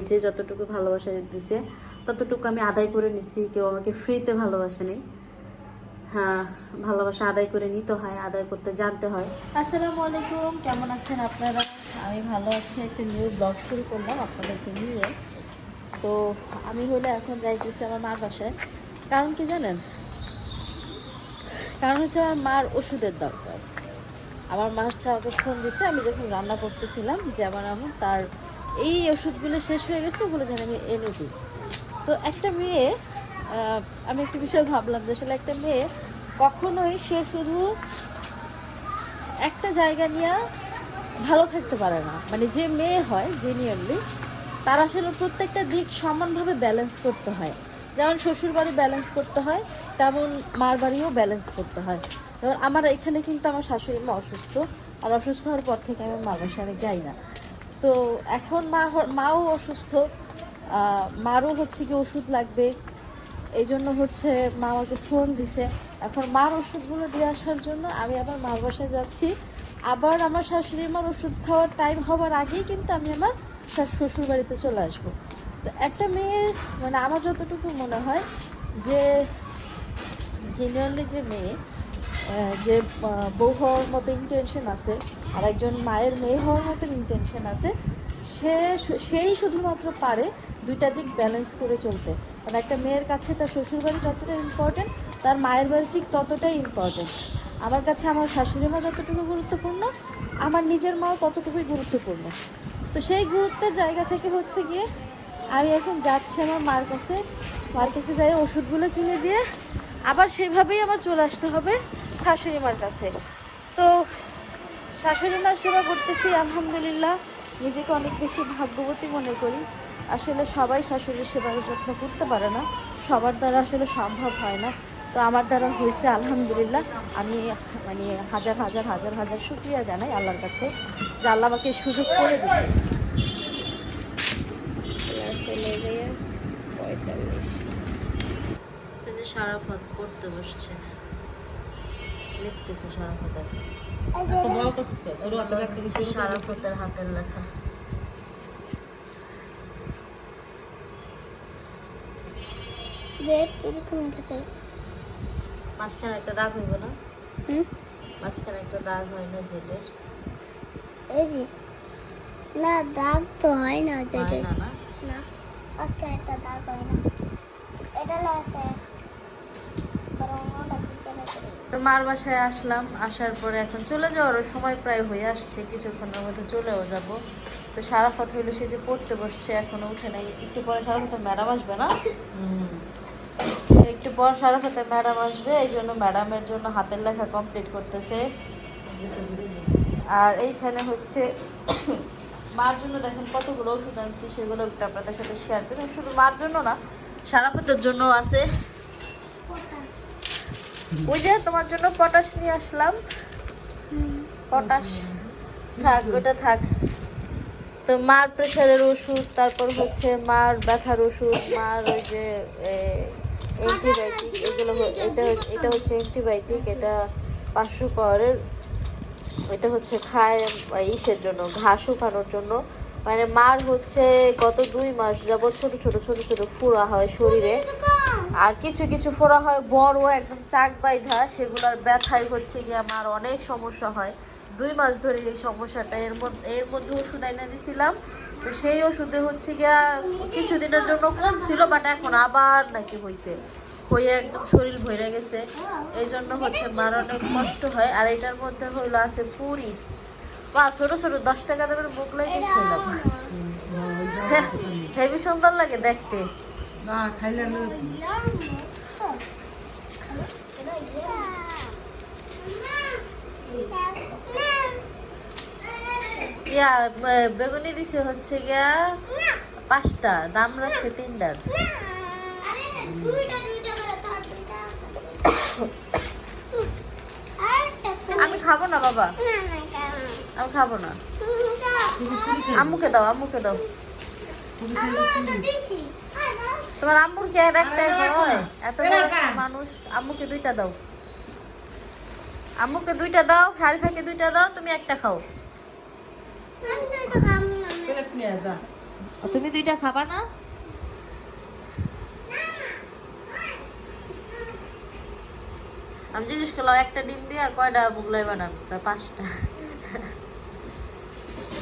যে যতটুকু ভালোবাসা দিছে, ততটুকু আমি আদায় করে নিছি। কেউ আমাকে ফ্রিতে ভালোবাসে নেই। হ্যাঁ ভালোবাসা আদায় করে নিতে হয়, আদায় করতে জানতে হয়। আসসালামু আলাইকুম, কেমন আছেন আপনারা? আমি ভালো আছি, একটা নিউ ব্লগ শুরু করলাম আপনাদেরকে নিয়ে। তো আমি হলে এখন যাইতেছি আমার মার বাসায়। কারণ কি জানেন? কারণ হচ্ছে আমার মার ওষুধের দরকার। আমার মা হচ্ছে আমাকে ফোন দিছে, আমি যখন রান্না করতেছিলাম যে আমার আম্মু তার এই ওষুধগুলো শেষ হয়ে গেছে, ওগুলো যেন আমি এনে দিই। তো একটা মেয়ে আমি একটা বিষয় ভাবলাম যে আসলে একটা মেয়ে কখনোই সে শুধু একটা জায়গা নিয়ে ভালো থাকতে পারে না। মানে যে মেয়ে হয় জেনিয়রলি তার আসলে প্রত্যেকটা দিক সমানভাবে ব্যালেন্স করতে হয়। যেমন শ্বশুর বাড়ি ব্যালেন্স করতে হয়, তেমন মার বাড়িও ব্যালেন্স করতে হয়। যেমন আমার এখানে কিন্তু আমার শাশুড়ি মা অসুস্থ, আর অসুস্থ হওয়ার পর থেকে আমি মার বাসায় আমি যাই না। তো এখন মা মাও অসুস্থ। মারও হচ্ছে কি ওষুধ লাগবে। এই জন্য হচ্ছে মা আমাকে ফোন দিছে। এখন মার ওষুধগুলো দিয়ে আসার জন্য আমি আবার মার বাসায় যাচ্ছি। আবার আমার শাশুড়ি মার ওষুধ খাওয়ার টাইম হওয়ার আগেই কিন্তু আমি আমার শ্বশুর বাড়িতে চলে আসব। তো একটা মেয়ে মানে আমার যতটুকু মনে হয় যে জেনুয়ানলি যে মেয়ে যে বউ হওয়ার মতো ইন্টেনশন আছে আর একজন মায়ের মেয়ে হওয়ার মতো ইন্টেনশন আছে, সে সেই শুধুমাত্র পারে দুইটা দিক ব্যালেন্স করে চলতে। কারণ একটা মেয়ের কাছে তার শ্বশুরবাড়ি যতটা ইম্পর্টেন্ট তার মায়ের বাড়ি ঠিক ততটাই ইম্পর্টেন্ট আমার কাছে আমার শাশুড়ি মা যতটুকু গুরুত্বপূর্ণ, আমার নিজের মাও ততটুকুই গুরুত্বপূর্ণ। তো সেই গুরুত্বের জায়গা থেকে হচ্ছে গিয়ে আমি এখন যাচ্ছি আমার মার কাছে মার কাছে যাই ওষুধগুলো কিনে দিয়ে, আবার সেভাবেই আমার চলে আসতে হবে। শাশুড়ি মার কাছে। তো শাশুড়ি মার সেবা করতেছি আলহামদুলিল্লাহ। নিজেকে অনেক বেশি ভাগ্যবতী মনে করি। আসলে সবাই শাশুড়ির সেবার যত্ন করতে পারে না। সবার দ্বারা আসলে সম্ভব হয় না। তো আমার দ্বারা হয়েছে আলহামদুলিল্লাহ। আমি মানে হাজার হাজার হাজার হাজার শুক্রিয়া জানাই আল্লাহর কাছে যে আল্লাহ আমাকে সুযোগ করে দিচ্ছে তো যে সারাফত পড়তে বসছে। লিখতেছে সারাফতের হাতের লেখা এরকম থাকে মাঝখানে একটা দাগ হইব না হুম মাঝখানে একটা দাগ হয় না জেটের এই যে না দাগ তো হয় না হয় না না। না আজকে একটা দাগ হয় না। এটা লাগে বরং ওটা কিছু না করে তো মার বাসায় আসলাম আসার পরে এখন চলে যাওয়ারও সময় প্রায় হয়ে আসছে কিছুক্ষণের মধ্যে চলেও যাব। তো সারাফত হইল সে যে পড়তে বসছে এখনও উঠে নাই। একটু পরে সারাফতের ম্যাডাম আসবে না? একটু পর সারাফতের ম্যাডাম আসবে এই জন্য ম্যাডামের জন্য হাতের লেখা কমপ্লিট করতেছে। আর এইখানে হচ্ছে মার জন্য দেখেন কতগুলো ওষুধ আনছি সেগুলো একটু আপনাদের সাথে শেয়ার করি। শুধু মার জন্য না সারাফতের জন্য আছে। ওই যে তোমার জন্য পটাশ নিয়ে আসলাম। পটাশ। থাক ওটা থাক। তো মার প্রেশারের ওষুধ, তারপর হচ্ছে মার ব্যথার ওষুধ, মার ওই যে অ্যান্টিবায়োটিক এগুলো এটা এটা হচ্ছে অ্যান্টিবায়োটিক এটা পাঁচশো পাওয়ারের, এটা হচ্ছে খায় ইসের জন্য, ঘাস শুকানোর জন্য। মানে মার হচ্ছে গত দুই মাস যাবৎ ছোট ছোট ছোট ছোট ফুরা হয় শরীরে। আর কিছু কিছু ফোড়া হয় বড় একদম চাক বাইধা সেগুলোর ব্যথায় হচ্ছে গিয়ে আমার অনেক সমস্যা হয়। দুই মাস ধরে এই সমস্যাটা এর মধ্যে এর মধ্যে ওষুধ এনে দিয়েছিলাম তো সেই ওষুধে হচ্ছে গিয়া কিছুদিনের জন্য কম ছিল বাট এখন আবার নাকি হয়েছে হয়ে একদম শরীর ভরে গেছে। এই জন্য হচ্ছে মার অনেক কষ্ট হয়। আর এটার মধ্যে হইল আছে পুরি। বা ছোটো ছোটো দশ টাকা দামের মুখ লাগে খেলাম। হেভি সুন্দর লাগে দেখতে। না, খাইলে ইয়া বেগুনি দিছে হচ্ছে গিয়া পাঁচটা দাম রাখছে তিনটার আমি খাব না বাবা। আমি খাব না। আম্মুকে দাও আম্মুকে দাও। তোমার আম্মুর কি আর একটাই হয় এত মানুষ আম্মুকে দুইটা দাও। আম্মুকে দুইটা দাও হারিফাকে দুইটা দাও তুমি একটা খাও। তুমি দুইটা খাবা না? আমি জিজ্ঞেস করলাম একটা ডিম দিয়ে আর কয়টা মোগলাই বানান কয় পাঁচটা?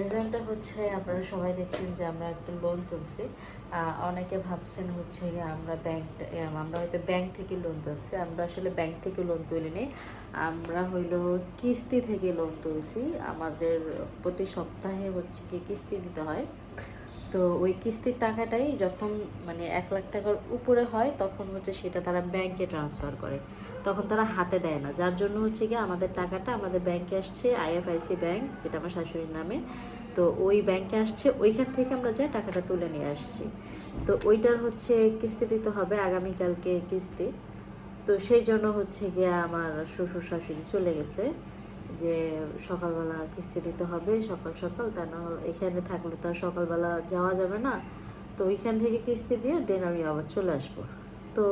রেজাল্টটা হচ্ছে আপনারা সবাই দেখছেন যে আমরা একটা লোন তুলছি। অনেকে ভাবছেন হচ্ছে আমরা ব্যাংক আমরা হয়তো ব্যাংক থেকে লোন তুলছি। আমরা আসলে ব্যাংক থেকে লোন তুলিনি আমরা হইল কিস্তি থেকে লোন তুলছি। আমাদের প্রতি সপ্তাহে হচ্ছে কি কিস্তি দিতে হয়। তো ওই কিস্তির টাকাটাই যখন মানে এক লাখ টাকার উপরে হয়, তখন হচ্ছে সেটা তারা ব্যাংকে ট্রান্সফার করে। তখন তারা হাতে দেয় না। যার জন্য হচ্ছে কি আমাদের টাকাটা আমাদের ব্যাংকে আসছে আইএফআইসি ব্যাংক যেটা আমার শাশুড়ির নামে। তো ওই ব্যাংকে আসছে, ওইখান থেকে আমরা যাই টাকাটা তুলে নিয়ে আসছি। তো ওইটার হচ্ছে কিস্তি দিতে হবে আগামীকালকে কিস্তি। তো সেই জন্য হচ্ছে গিয়ে আমার শ্বশুর শাশুড়ি চলে গেছে যে সকালবেলা কিস্তি দিতে হবে, সকাল সকাল, তা না এখানে থাকলে তো আর সকালবেলা যাওয়া যাবে না। তো ওইখান থেকে কিস্তি দিয়ে দেন আমি আবার চলে আসব। তো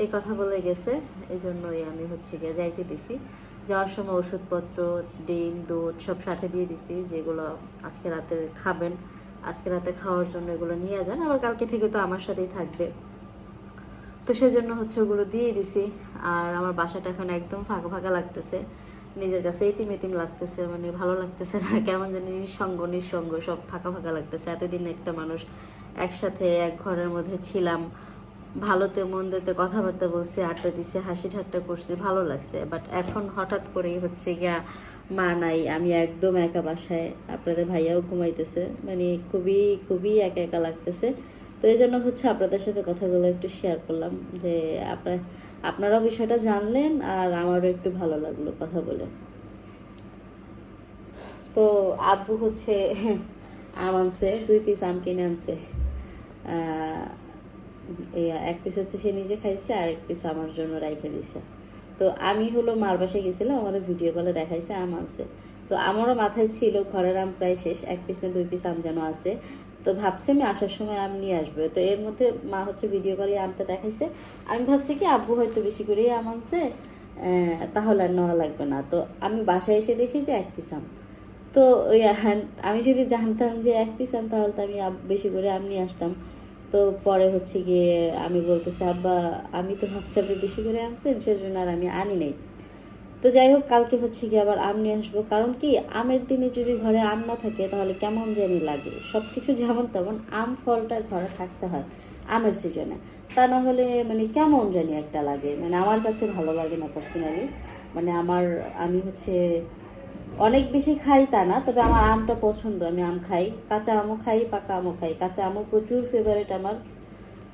এই কথা বলে গেছে এই জন্যই আমি হচ্ছে গিয়ে যাইতে দিছি। যাওয়ার সময় ওষুধপত্র, ডিম, দুধ সব সাথে দিয়ে দিছি, যেগুলো আজকে রাতে খাবেন। আজকে রাতে খাওয়ার জন্য এগুলো নিয়ে যান, আবার কালকে থেকে তো আমার সাথেই থাকবে। তো সেজন্য হচ্ছে ওগুলো দিয়ে দিছি, আর আমার বাসাটা এখন একদম ফাঁকা ফাঁকা লাগতেছে। নিজের কাছে ইতিম ইতিম লাগতেছে মানে ভালো লাগতেছে না, কেমন জানি নিঃসঙ্গ নিঃসঙ্গ, সব ফাঁকা ফাঁকা লাগতেছে। এতদিন একটা মানুষ একসাথে এক ঘরের মধ্যে ছিলাম ভালোতে মন্দতে কথাবার্তা বলছি, আড্ডা দিছি হাসি ঠাট্টা করছি, ভালো লাগছে। বাট এখন হঠাৎ করেই হচ্ছে গিয়া মা নাই, আমি একদম একা বাসায়, আপনাদের ভাইয়াও ঘুমাইতেছে। মানে খুবই খুবই একা একা লাগতেছে। তো এই জন্য হচ্ছে আপনাদের সাথে কথাগুলো একটু শেয়ার করলাম, যে আপনার আপনারাও বিষয়টা জানলেন আর আমারও একটু ভালো লাগল কথা বলে। তো আব্বু হচ্ছে, আম আনছে, দুই পিস আম কিনে আনছে। এক পিস হচ্ছে সে নিজে খাইছে আর এক পিস আমার জন্য রাইখে দিছে। তো আমি হলো মার বাসায় গেছিলাম আমার ভিডিও কলে দেখাইছে, আম আনছে। তো আমারও মাথায় ছিল, ঘরের আম প্রায় শেষ, এক পিস না দুই পিস আম যেন আছে। তো ভাবছি আমি আসার সময় আম নিয়ে আসব। তো এর মধ্যে মা হচ্ছে ভিডিও করে আমটা দেখাইছে। আমি ভাবছি কি, আব্বু হয়তো বেশি করেই আম আনছে তাহলে আর নেওয়া লাগবে না। তো আমি বাসায় এসে দেখি যে এক পিস আম। তো ওই আমি যদি জানতাম যে এক পিস আম, তাহলে তো আমি বেশি করে আম নিয়ে আসতাম। তো পরে হচ্ছে গিয়ে আমি বলতেছি, আব্বা, আমি তো ভাবছি আপনি বেশি করে আনছেন, সেজন্য আর আমি আনি নাই। তো যাই হোক, কালকে হচ্ছে গিয়ে আবার আম নিয়ে আসব। কারণ কি, আমের দিনে যদি ঘরে আম না থাকে, তাহলে কেমন জানি লাগে। সব কিছু যেমন তেমন আম ফলটা ঘরে থাকতে হয় আমের সিজনে তা না হলে মানে কেমন জানি একটা লাগে। মানে আমার কাছে ভালো লাগে না পার্সোনালি মানে আমার, আমি হচ্ছে অনেক বেশি খাই তা না, তবে আমার আমটা পছন্দ, আমি আম খাই। কাঁচা আমও খাই, পাকা আমও খাই। কাঁচা আমও প্রচুর ফেভারেট আমার।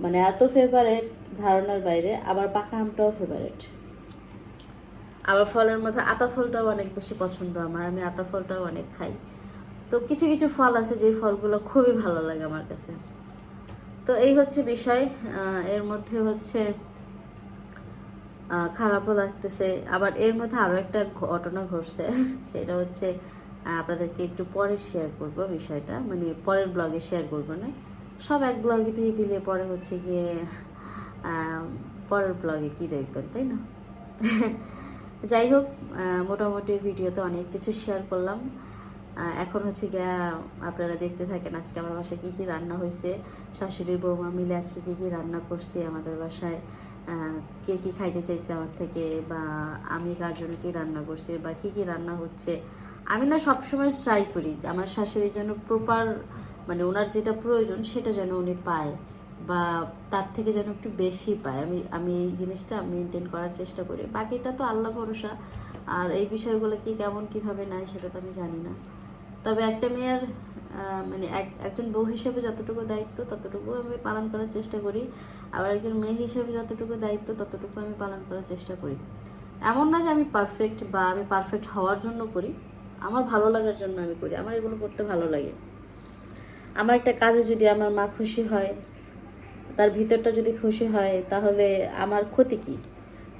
মানে এত ফেভারেট ধারণার বাইরে, আবার পাকা আমটাও ফেভারেট আবার ফলের মধ্যে আতা ফলটাও অনেক বেশি পছন্দ আমার, আমি আতা ফলটাও অনেক খাই। তো কিছু কিছু ফল আছে যে ফলগুলো খুবই ভালো লাগে আমার কাছে। তো এই হচ্ছে বিষয় এর মধ্যে হচ্ছে খারাপও লাগতেছে। আবার এর মধ্যে আরও একটা ঘটনা ঘটছে, সেটা হচ্ছে আপনাদেরকে একটু পরে শেয়ার করব বিষয়টা। মানে পরের ব্লগে শেয়ার করব না। সব এক ব্লগে দিয়ে দিলে পরে হচ্ছে গিয়ে পরের ব্লগে কি দেখবেন, তাই না? যাই হোক মোটামুটি ভিডিওতে অনেক কিছু শেয়ার করলাম। এখন হচ্ছে গিয়া, আপনারা দেখতে থাকেন আজকে আমার বাসায় কী কী রান্না হয়েছে। শাশুড়ি বৌমা মিলে আজকে কী কী রান্না করছি আমাদের বাসায়। কে কী খাইতে চাইছে আমার থেকে বা আমি কার জন্য কী রান্না করছি বা কী কী রান্না হচ্ছে, আমি না সবসময় ট্রাই করি যে আমার শাশুড়ির জন্য প্রপার মানে ওনার যেটা প্রয়োজন সেটা যেন উনি পায় বা তার থেকে যেন একটু বেশি পায়। আমি আমি এই জিনিসটা মেনটেন করার চেষ্টা করি। বাকিটা তো আল্লাহ ভরসা। আর এই বিষয়গুলো কি কেমন, কীভাবে নেয় সেটা তো আমি জানি না। তবে একটা মেয়ের মানে একজন বউ হিসেবে যতটুকু দায়িত্ব, ততটুকু আমি পালন করার চেষ্টা করি। আবার একজন মেয়ে হিসেবে যতটুকু দায়িত্ব, ততটুকু আমি পালন করার চেষ্টা করি। এমন না যে আমি পারফেক্ট বা আমি পারফেক্ট হওয়ার জন্য করি। আমার ভালো লাগার জন্য আমি করি। আমার এগুলো করতে ভালো লাগে। আমার একটা কাজে যদি আমার মা খুশি হয়, তার ভিতরটা যদি খুশি হয়, তাহলে আমার ক্ষতি কি?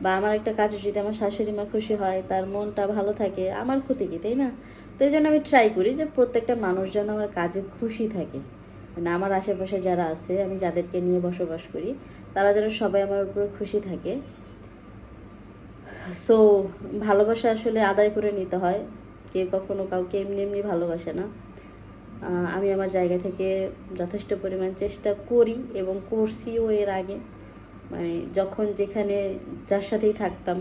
বা আমার একটা কাজে যদি আমার শাশুড়ি মা খুশি হয়, তার মনটা ভালো থাকে, আমার ক্ষতি কি, তাই না? তো এই জন্য আমি ট্রাই করি যে প্রত্যেকটা মানুষ যেন আমার কাজে খুশি থাকে। মানে আমার আশেপাশে যারা আছে, আমি যাদেরকে নিয়ে বসবাস করি, তারা যেন সবাই আমার উপরে খুশি থাকে। সো ভালোবাসা আসলে আদায় করে নিতে হয়। কে কখনো কাউকে এমনি এমনি ভালোবাসে না। আমি আমার জায়গা থেকে যথেষ্ট পরিমাণ চেষ্টা করি এবং করছিও এর আগে। মানে যখন যেখানে, যার সাথেই থাকতাম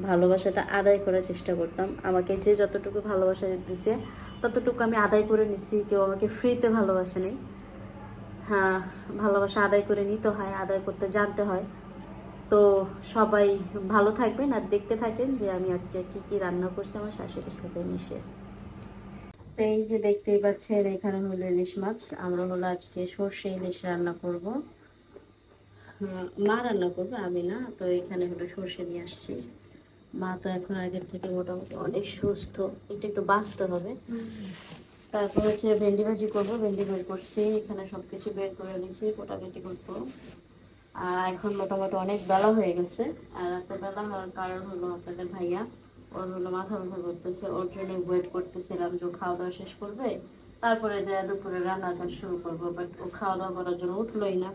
ভালোবাসাটা আদায় করার চেষ্টা করতাম। আমাকে যে যতটুকু ভালোবাসা দিছে ততটুকু আমি আদায় করে নিছি। কেউ আমাকে ফ্রিতে ভালোবাসা নেই। হ্যাঁ ভালোবাসা আদায় করে নিতে হয় আদায় করতে জানতে হয়। তো সবাই ভালো থাকবেন আর দেখতে থাকেন যে আমি আজকে কি কি রান্না করছি আমার শাশুড়ির সাথে মিশে। তো এই যে দেখতেই পাচ্ছেন এখানে হলো ইলিশ মাছ। আমরা হলো আজকে সর্ষে ইলিশ রান্না করব। আহ, মা রান্না করবে আমি না। তো এখানে হলো সর্ষে নিয়ে আসছি। মা তো এখন আগের থেকে মোটামুটি অনেক সুস্থ। এটা একটু বাঁচতে হবে। তারপর হচ্ছে ভেন্ডি ভাজি করব, ভেন্ডি বের করছি, এখানে সবকিছু বের করে নিয়েছি, কোটাকুটি করব। আর এখন মোটামুটি অনেক বেলা হয়ে গেছে। আর এত বেলা হওয়ার কারণ হলো আপনাদের ভাইয়া। ওর হলো মাথা ব্যথা করতেছে, ওর জন্য ওয়েট করতেছিলাম যে খাওয়া দাওয়া শেষ করবে। তারপরে যে দুপুরে রান্নাটা শুরু করব বাট ও খাওয়া দাওয়া করার জন্য উঠলোই না।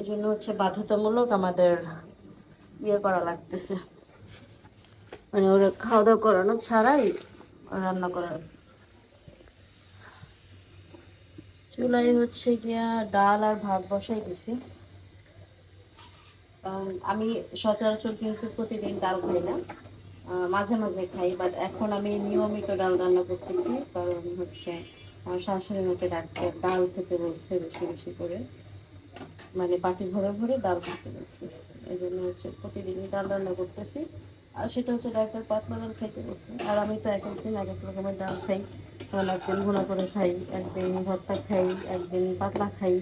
এই জন্য হচ্ছে বাধ্যতামূলক আমাদের ইয়ে করা লাগতেছে। মানে ওরা খাওয়া দাওয়া করানো ছাড়াই রান্না করা। চুলাই হচ্ছে গিয়া ডাল আর ভাত বসাই দিছি। আমি সচরাচর কিন্তু প্রতিদিন ডাল খাই না। মাঝে মাঝে খাই বাট এখন আমি নিয়মিত ডাল রান্না করতেছি। কারণ হচ্ছে আমার শাশুড়ি মাকে ডাক্তার ডাল খেতে বলছে বেশি বেশি করে। মানে পাটি ভরে ভরে ডাল খেতে বলছে। এই জন্য হচ্ছে প্রতিদিনই ডাল রান্না করতেছি। আর সেটা হচ্ছে ডাক্তার পাতলা ডাল খাইতে বলছে আর আমি তো এক একদিন এক এক রকমের ডাল খাই। কারণ একদিন ভুনা করে খাই, একদিন ভর্তা খাই, একদিন পাতলা খাই।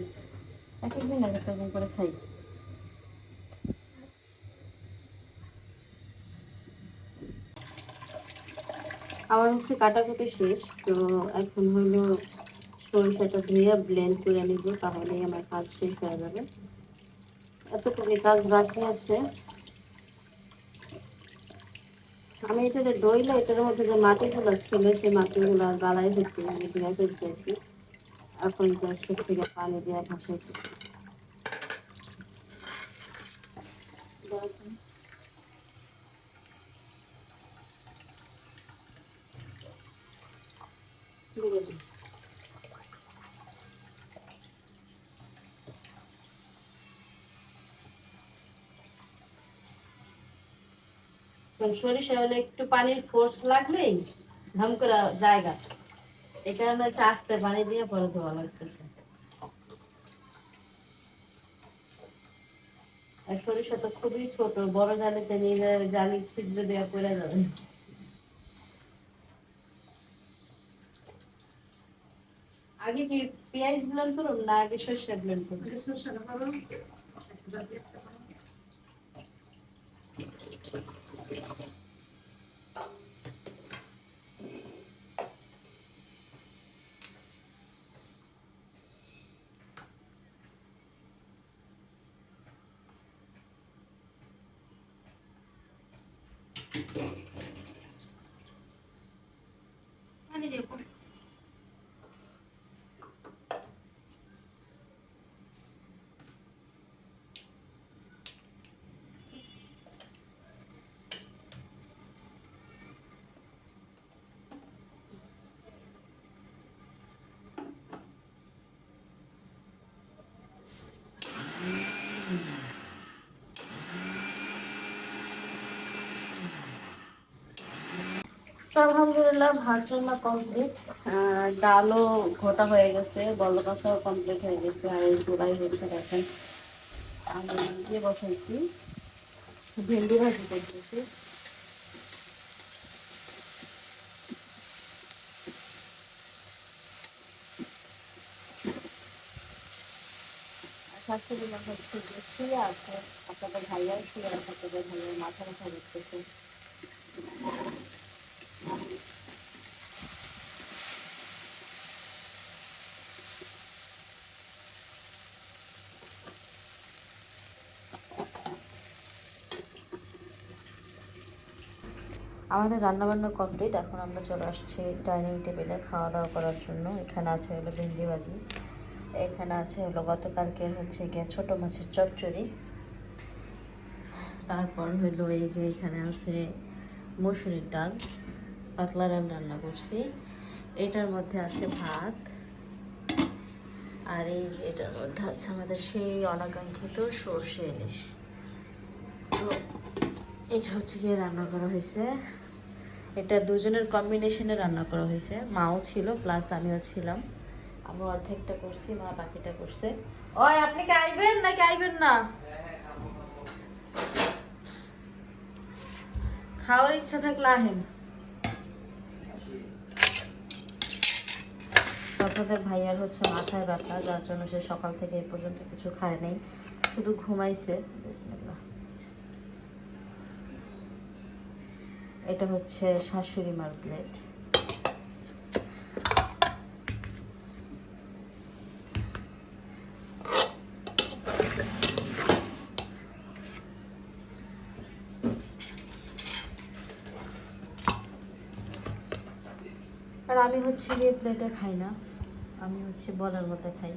এক একদিন এক এক রকম করে খাই। আমার হচ্ছে কাটাকুটি শেষ, তো এখন হলো সরিষাটা ধুয়ে ব্লেন্ড করে নিব, তাহলেই আমার কাজ শেষ হয়ে যাবে। এতটুকু কাজ বাকি আছে। আমি এটা দইলে এটার মধ্যে যে মাটিগুলো ছিল, সেই মাটিগুলো আর গালাই হচ্ছে আমি দিয়ে ফেলছি আর কি। এখন জাস্ট থেকে পানি দিয়ে ভাসাইছি দিয়ে দিই। সরিষা হলে একটু পানির ফোর্স লাগলেই ধাম করে জায়গা। এই কারণে হচ্ছে আস্তে পানি দিয়ে পরে ধোয়া লাগতেছে। আর সরিষা তো খুবই ছোট, বড় জালিতে নিয়ে যায় জালি ছিদ্র দেওয়া পড়ে যাবে। আগে কি পেঁয়াজ ব্লেন্ড করুন না আগে সরিষা ব্লেন্ড করুন। তো আলহামদুলিল্লাহ ভাত রান্না কমপ্লিট ডালও ঘোটা হয়ে গেছে বল বল্লকাশাও কমপ্লিট হয়ে গেছে, আর এই গোলাই হচ্ছে দেখেন। আমি দিয়ে বসাইছি। ভেন্ডি ভাজি করতেছি। শাশুড়ি মাথা হচ্ছে শুয়ে আছে আপনাদের ভাইয়ার শুয়ে আছে আপনাদের ভাইয়ের মাথা মাথা দেখতেছে আমাদের রান্নাবান্না কমপ্লিট এখন আমরা চলে আসছি ডাইনিং টেবিলে খাওয়া দাওয়া করার জন্য। এখানে আছে হলো ভেন্ডি ভাজি। এখানে আছে হলো গতকালকের হচ্ছে গিয়ে ছোট মাছের চচ্চড়ি। তারপর হলো এই যে এখানে আছে মসুরির ডাল। পাতলা ডাল রান্না করছি। এটার মধ্যে আছে ভাত। আর এই যে এটার মধ্যে আছে আমাদের সেই অনাকাঙ্ক্ষিত সর্ষে ইলিশ। তো এটা হচ্ছে গিয়ে রান্না করা হয়েছে। এটা দুজনের কম্বিনেশনে রান্না করা হয়েছে। মাও ছিল প্লাস আমিও ছিলাম। আমি অর্ধেকটা করছি, মা বাকিটা করছে। ওই, আপনি কি আইবেন নাকি আইবেন না? খাওয়ার ইচ্ছা থাকলে আহেন। আপনাদের ভাইয়ার হচ্ছে মাথায় ব্যথা, যার জন্য সে সকাল থেকে এই পর্যন্ত কিছু খায় নাই। শুধু ঘুমাইছে। বিসমিল্লাহ। এটা হচ্ছে শাশুড়ি মার প্লেট আর আমি হচ্ছে গিয়ে প্লেটে খাই না। আমি হচ্ছে বলার মতো খাই।